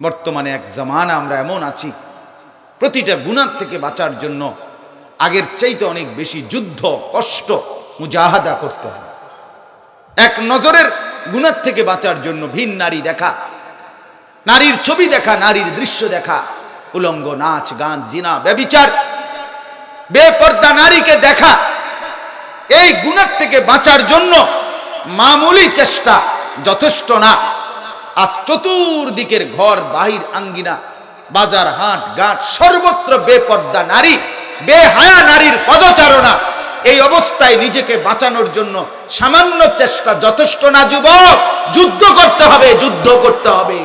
বর্তমানে এক জামানা আমরা এমন আছি, প্রতিটা গুণার থেকে বাঁচার জন্য আগের চাইতে অনেক বেশি যুদ্ধ, কষ্ট, মুজাহাদা করতে হবে। এক নজরের গুণার থেকে বাঁচার জন্য ভিন নারী দেখা, নারীর ছবি দেখা, নারীর দৃশ্য দেখা, উলঙ্গ নাচ, গান, জিনা, ব্যবিচার, বেপর্দা নারীকে দেখা, এই গুণার থেকে বাঁচার জন্য মামুলি চেষ্টা যথেষ্ট না। আজ চতুর্দিকের ঘর, বাহির আঙ্গিনা, বাজার হাট, ঘাট, সর্বত্র বেপর্দা নারী, বেহায়া নারীর পদচারণা। এই অবস্থায় নিজেকে বাঁচানোর জন্য সামান্য চেষ্টা যথেষ্ট না, যুবক? যুদ্ধ করতে হবে, যুদ্ধ করতে হবে।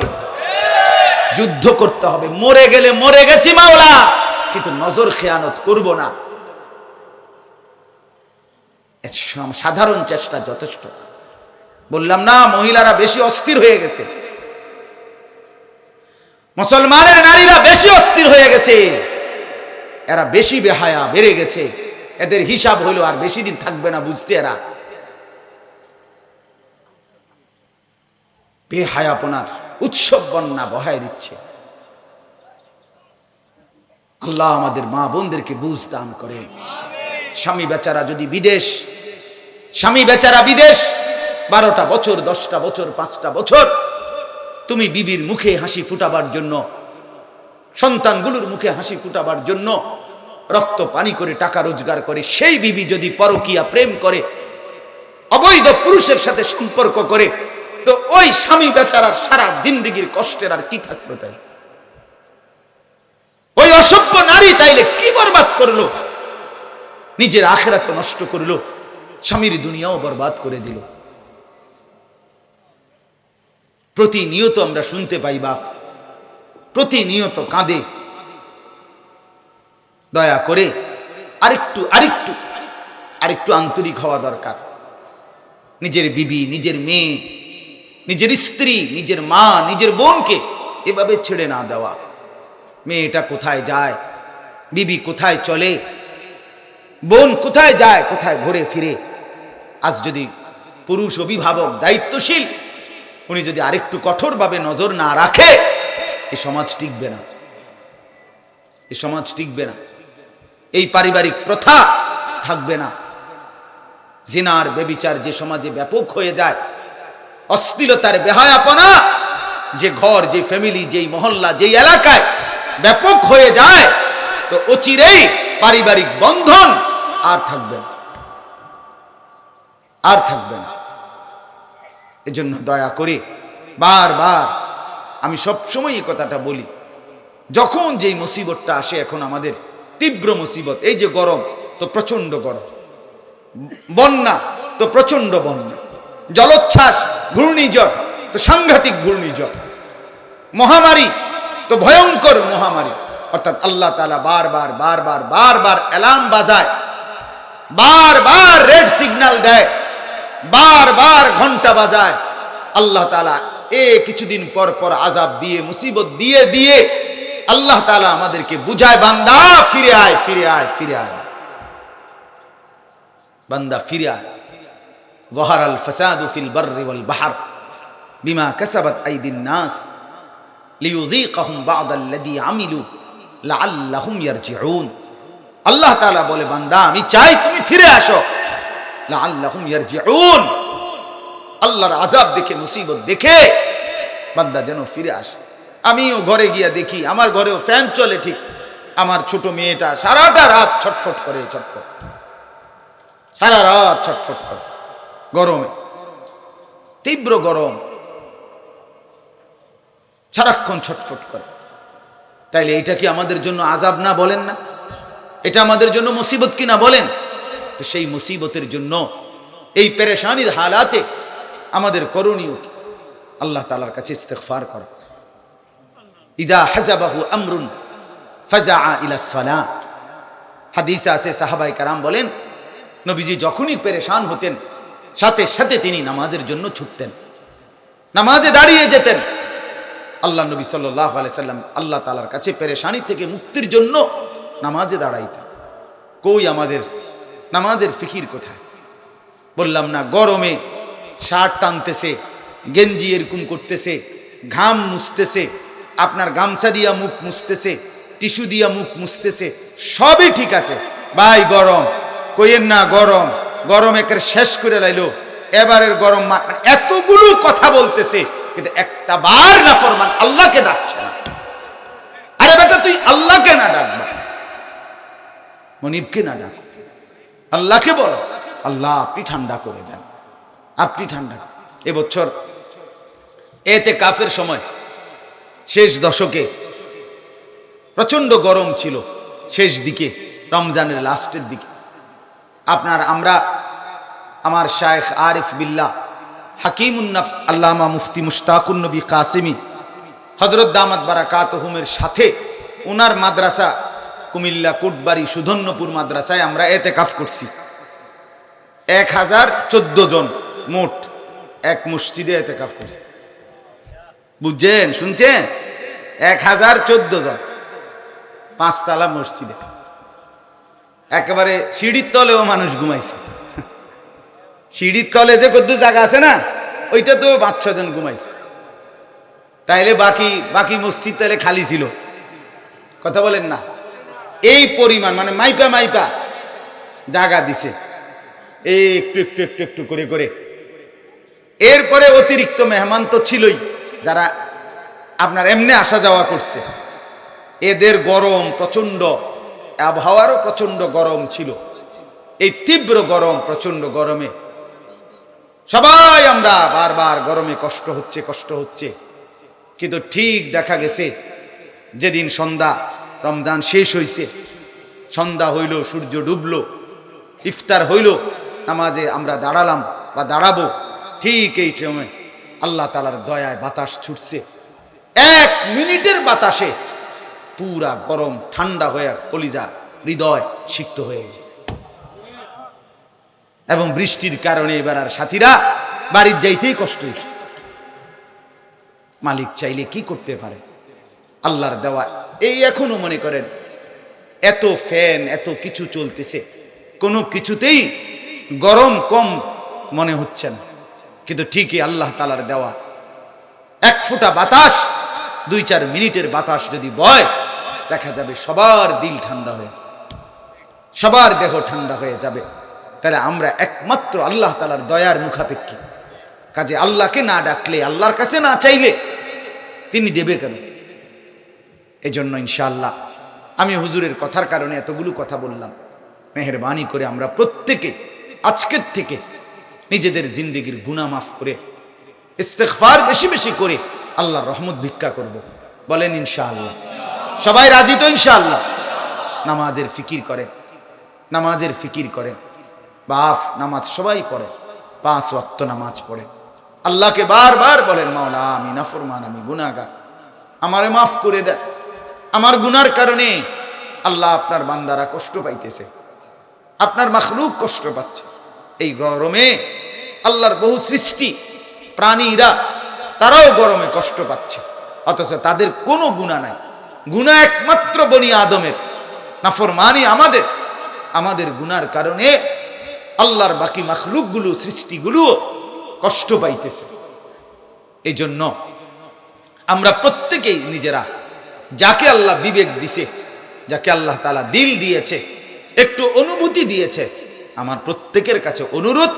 যুদ্ধ করতে হবে। মরে গেলে মরে গেছি মাওলা, কিন্তু নজর খেয়ানত করব না। সাধারণ চেষ্টা যথেষ্ট বললাম, না, মহিলারা বেশি অস্থির হয়ে গেছে। মুসলমানের নারীরা বেশি অস্থির হয়ে গেছে। এরা বেশি বেহায়া, বেড়ে গেছে। এদের হিসাব হইল, আর বেশি দিন থাকবে না বুঝতে এরা। বেহায়াপনার উৎসব বন্যা বহায় দিচ্ছে। আল্লাহ আমাদের মা বোনদেরকে বুঝ দান করে। স্বামী বেচারা যদি বিদেশ, স্বামী বেচারা বিদেশ বারোটা বছর, দশটা বছর, পাঁচটা বছর তুমি বিবির মুখে হাসি ফুটাবার জন্য, সন্তানগুলোর মুখে হাসি ফুটাবার জন্য রক্ত পানি করে টাকা রোজগার করে, সেই বিবি যদি পরকিয়া প্রেম করে, অবৈধ পুরুষের সাথে সম্পর্ক করে, তো ওই স্বামী বেচারার সারা জিন্দগির কষ্টের আর কি থাকল তাই? ওই অসভ্য নারী তাইলে কি বরবাদ করল? নিজের আখেরাত নষ্ট করল, স্বামীর দুনিয়াও বরবাদ করে দিল। প্রতিনিয়ত আমরা শুনতে পাই বাপ। প্রতিনিয়ত কাঁদে। দয়া করে আরেকটু আরেকটু আরেকটু আন্তরিক হওয়া দরকার। নিজের বিবি, নিজের মেয়ে, নিজের স্ত্রী, নিজের মা, নিজের বোনকে এভাবে ছেড়ে না দেওয়া। মেয়েটা কোথায় যায়? বিবি কোথায় চলে? বোন কোথায় যায়? কোথায় ঘুরে ফিরে? আজ যদি পুরুষ অভিভাবক দায়িত্বশীল উনি যদি আরেকটু কঠোরভাবে নজর না রাখে, এই সমাজ টিকবে না। এই সমাজ টিকবে না। এই পারিবারিক প্রথা থাকবে না। জিনার বেবিচার যে সমাজে ব্যাপক হয়ে যায় অস্থিরতার বেহায়াপনা, যে ঘর, যে ফ্যামিলি যেই মহল্লা, যেই এলাকায় ব্যাপক হয়ে যায়, তো অচিরেই পারিবারিক বন্ধন আর থাকবে না। আর থাকবে না। এজন্য দয়া করে বারবার আমি সবসময় এই কথাটা বলি। যখন যেই মুসিবতটা আসে এখন আমাদের, তীব্র মুসিবত, এই যে গরম, তো প্রচণ্ড গরম। বন্যা, তো প্রচণ্ড বন্যা। জলোচ্ছ্বাস, ঘূর্ণিঝড়, তো সাংঘাতিক ঘূর্ণিঝড়। মহামারী, তো ভয়ঙ্কর মহামারী। অর্থাৎ আল্লাহ তালা বারবার বারবার বারবার অ্যালার্ম বাজায়। বারবার রেড সিগন্যাল দেয়। বারবার ঘন্টা বাজায় আল্লাহ তালা এ কিছুদিন পর পর আজাব দিয়ে মুসিবত দিয়ে দিয়ে আল্লাহ তালা আমাদেরকে বুঝায় বান্দা ফিরে আয় ফিরে আয় ফিরে আয় বান্দা ফিরে আয় ظهر الفساد في البر والبحر بما كسبت أيدي الناس ليذيقهم بعض الذي عملوا لعلهم يرجعون আল্লাহ তাআলা বলে বান্দা আমি চাই তুমি ফিরে আসো আল্লাহর আযাব দেখে, মুসিবত দেখে বান্দা যেন ফিরে আসে। আমিও ঘরে গিয়া দেখি, আমার ঘরেও ফ্যান চলে ঠিক। আমার ছোট মেয়েটা সারাটা রাত ছটফট করে, ছটফট। সারা রাত ছটফট করে। গরমে। তীব্র গরম। সারাক্ষণ ছটফট করে। তাইলে এটা কি আমাদের জন্য আজাব না বলেন না? এটা আমাদের জন্য মুসিবত কি না বলেন? তো সেই মুসিবতের জন্য, এই পেরেশানির হালাতে আমাদের করণীয় আল্লাহ তালার কাছে ইস্তেগফার করা। ইদা হাজাবাহু আমরুন ফাজা ইলা সালাত হাদিসে আছে সাহাবাই কারাম বলেন, নবীজি যখনই পেরেশান হতেন, সাথে সাথে তিনি নামাজের জন্য ছুটতেন। নামাজে দাঁড়িয়ে যেতেন। আল্লাহ নবী সাল্লাহ সাল্লাম আল্লাহ তালার কাছে পেরেশানি থেকে মুক্তির জন্য নামাজে দাঁড়াইতেন। কই আমাদের নামাজের ফিকির কোথায়? বললাম, না, গরমে শার্ট টানতেছে, গেঞ্জি এরকম করতেছে, ঘাম মুছতেছে, আপনার গামছা দিয়া মুখ মুছতেছে, টিস্যু দিয়া মুখ মুছতেছে, সবই ঠিক আছে। ভাই, গরম, কইয়েন না, গরম গরম একের শেষ করে লাইলো, এবারের গরম মানে এতগুলো কথা বলতেছে, কিন্তু একটা বার না ফরমান আল্লাহকে ডাকছে না। আরে বেটা, তুই আল্লাহকে না ডাকবা মনিবকে না ডাক আল্লাহকে বলো। আল্লাহ, আপনি ঠান্ডা করে দেন। আপনি ঠান্ডা এবছর এতে কাফের সময়, শেষ দশকে প্রচণ্ড গরম ছিল শেষ দিকে, রমজানের লাস্টের দিকে। আপনার, আমরা, আমার শায়েখ আরিফ বিল্লাহ হাকিমুন্নফস আল্লামা মুফতি মুশতাকুন নবী কাসিমি হজরত দামাত বারাকাত হুমের সাথে ওনার মাদ্রাসা কুমিল্লা, কুটবাড়ি, সুধন্যপুর মাদ্রাসায় আমরা এতে কাফ করছি। এক হাজার চোদ্দ জন মোট এক মসজিদে এতে কাফ করছি। বুঝছেন? শুনছেন? এক হাজার চোদ্দ জন পাঁচতলা মসজিদে। একেবারে সিঁড়ির তলেও মানুষ ঘুমাইছে। সিঁড়ির তলে যে কদ্দু জায়গা আছে না ওইটা তো পাঁচ ছজন ঘুমাইছে। তাইলে বাকি বাকি মসজিদ তাহলে খালি ছিল। কথা বলেন না। এই পরিমাণ মানে মাইপা মাইপা। জাগা দিছে। এই একটু একটু একটু একটু করে করে। এরপরে অতিরিক্ত মেহমান তো ছিলই, যারা আপনার এমনি আসা যাওয়া করছে। এদের গরম প্রচণ্ড, আবহাওয়ারও প্রচণ্ড গরম ছিল। এই তীব্র গরম, প্রচণ্ড গরমে। সবাই আমরা বারবার গরমে কষ্ট হচ্ছে কষ্ট হচ্ছে। কিন্তু ঠিক দেখা গেছে, যেদিন সন্ধ্যা রমজান শেষ হইছে। সন্ধ্যা হইল, সূর্য ডুবলো, ইফতার হইল, নামাজে আমরা দাঁড়ালাম বা দাঁড়াবো ঠিক এই সময় আল্লাহ তালার দয়ায় বাতাস ছুটছে। এক মিনিটের বাতাসে পুরা গরম, ঠান্ডা হয়ে কলিজা, হৃদয় সিক্ত হয়ে গেছে। এবং বৃষ্টির কারণে এবার আর সাথীরা বাড়ির যাইতেই কষ্ট হয়েছে মালিক চাইলে কি করতে পারে? আল্লাহর দেওয়া এই এখনও মনে করেন, এত ফ্যান, এত কিছু চলতেছে, কোনো কিছুতেই গরম কম মনে হচ্ছে না। কিন্তু ঠিকই আল্লাহ তালার দেওয়া। এক ফোঁটা বাতাস, দুই চার মিনিটের বাতাস যদি বয়, দেখা যাবে সবার দিল ঠান্ডা হয়ে যাবে, সবার দেহ ঠান্ডা হয়ে যাবে। তাহলে আমরা একমাত্র আল্লাহ তালার দয়ার মুখাপেক্ষী। কাজে আল্লাহকে না ডাকলে, আল্লাহর কাছে না চাইলে, তিনি দেবে কেন? এই জন্য ইনশাআল্লাহ আমি হুজুরের কথার কারণে এতগুলো কথা বললাম। মেহরবানি করে আমরা প্রত্যেকে, আজকের থেকে নিজেদের জিন্দিগির গুণা মাফ করে ইস্তেকফার বেশি বেশি করে আল্লাহ রহমত ভিক্ষা করব। বলেন ইনশাআল্লাহ। সবাই রাজি তো ইনশাআল্লাহ? নামাজের ফিকির করেন নামাজের ফিকির করেন বাফ নামাজ সবাই পড়ে, পাঁচ ওয়াক্ত নামাজ পড়ে। আল্লাহকে বারবার বলেন, মাওলা, আমি নাফরমান, আমি গুনাহগার। আমারে মাফ করে দেন আমার গুনার কারণে আল্লাহ আপনার বান্দারা কষ্ট পাইতেছে। আপনার মখলুক কষ্ট পাচ্ছে। এই গরমে আল্লাহর বহু সৃষ্টি প্রাণীরা তারাও গরমে কষ্ট পাচ্ছে। অথচ তাদের কোনো গুণা নাই। গুণা একমাত্র বনি আদমের। নাফরমানি আমাদের। আমাদের গুনার কারণে আল্লাহর বাকি মখলুকগুলো, সৃষ্টিগুলো কষ্ট পাইতেছে। এই জন্য আমরা প্রত্যেকেই নিজেরা যাকে আল্লাহ বিবেক দিছে, যাকে আল্লাহ তালা দিল দিয়েছে, একটু অনুভূতি দিয়েছে, আমার প্রত্যেকের কাছে অনুরোধ,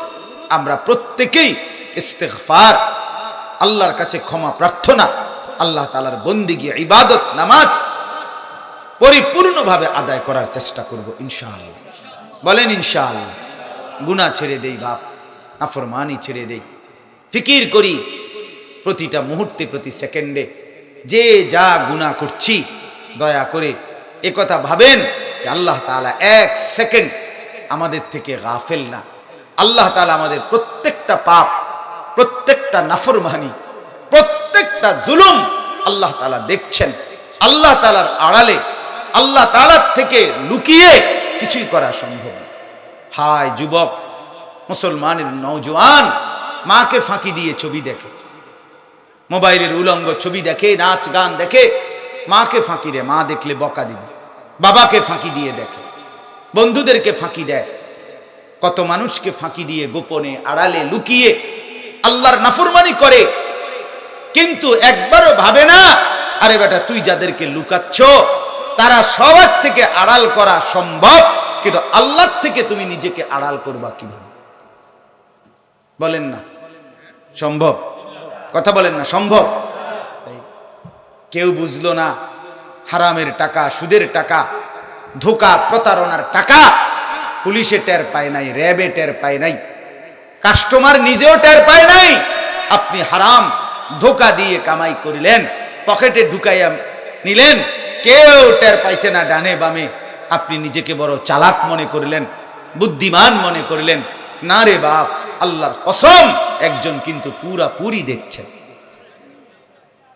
আমরা প্রত্যেকেই ইস্তেগফার, আল্লাহর কাছে ক্ষমা প্রার্থনা, আল্লাহ তালার বন্দিগি ইবাদত, নামাজ পরিপূর্ণভাবে আদায় করার চেষ্টা করব ইনশাআল্লাহ। বলেন ইনশাআল্লাহ, গুনাহ ছেড়ে দেই বাপ, নাফরমানি ছেড়ে দেই, ফিকির করি, প্রতিটা মুহূর্তে, প্রতি সেকেন্ডে যে যা গুনাহ করছি, দয়া করে কথা ভাবেন আল্লাহ তাআলা এক সেকেন্ড আমাদের থেকে গাফেল না। আল্লাহ তালা আমাদের প্রত্যেকটা পাপ, প্রত্যেকটা নাফরমানি, প্রত্যেকটা জুলুম আল্লাহ তালা দেখছেন। আল্লাহ তালার আড়ালে, আল্লাহ তালার থেকে লুকিয়ে কিছুই করা সম্ভব হায় যুবক, মুসলমানের নৌজওয়ান মাকে ফাঁকি দিয়ে ছবি দেখে। মোবাইলের উলঙ্গ ছবি দেখে, নাচ গান দেখে, মাকে ফাঁকি দেয়, মা দেখলে বকা দিবে, বাবাকে ফাঁকি দিয়ে দেখে, বন্ধুদেরকে ফাঁকি দেয়। কত মানুষকে ফাঁকি দিয়ে গোপনে আড়ালে লুকিয়ে আল্লাহর নাফরমানি করে, কিন্তু একবারও ভাবে না, আরে বেটা, তুই যাদেরকে লুকাচ্ছ, তারা সবার থেকে আড়াল করা সম্ভব, কিন্তু আল্লাহ থেকে তুমি নিজেকে আড়াল করবা কীভাবে? বলেন না। সম্ভব? কথা বলেন না, সম্ভব? কেউ বুঝলো না, হারামের টাকা, সুদের টাকা, ধোকা, প্রতারণার টাকা, পুলিশে টের পায় নাই, র্যাবে টের পায় নাই, কাস্টমার নিজেও টের পায় নাই, আপনি হারাম, ধোকা দিয়ে কামাই করিলেন, পকেটে ঢুকাইয়া নিলেন, কেউ টের পাইছে না, ডানে বামে, আপনি নিজেকে বড় চালাক মনে করিলেন, বুদ্ধিমান মনে করিলেন, না রে বাপ আল্লাহর কসম একজন কিন্তু পুরা পুরি দেখছেন।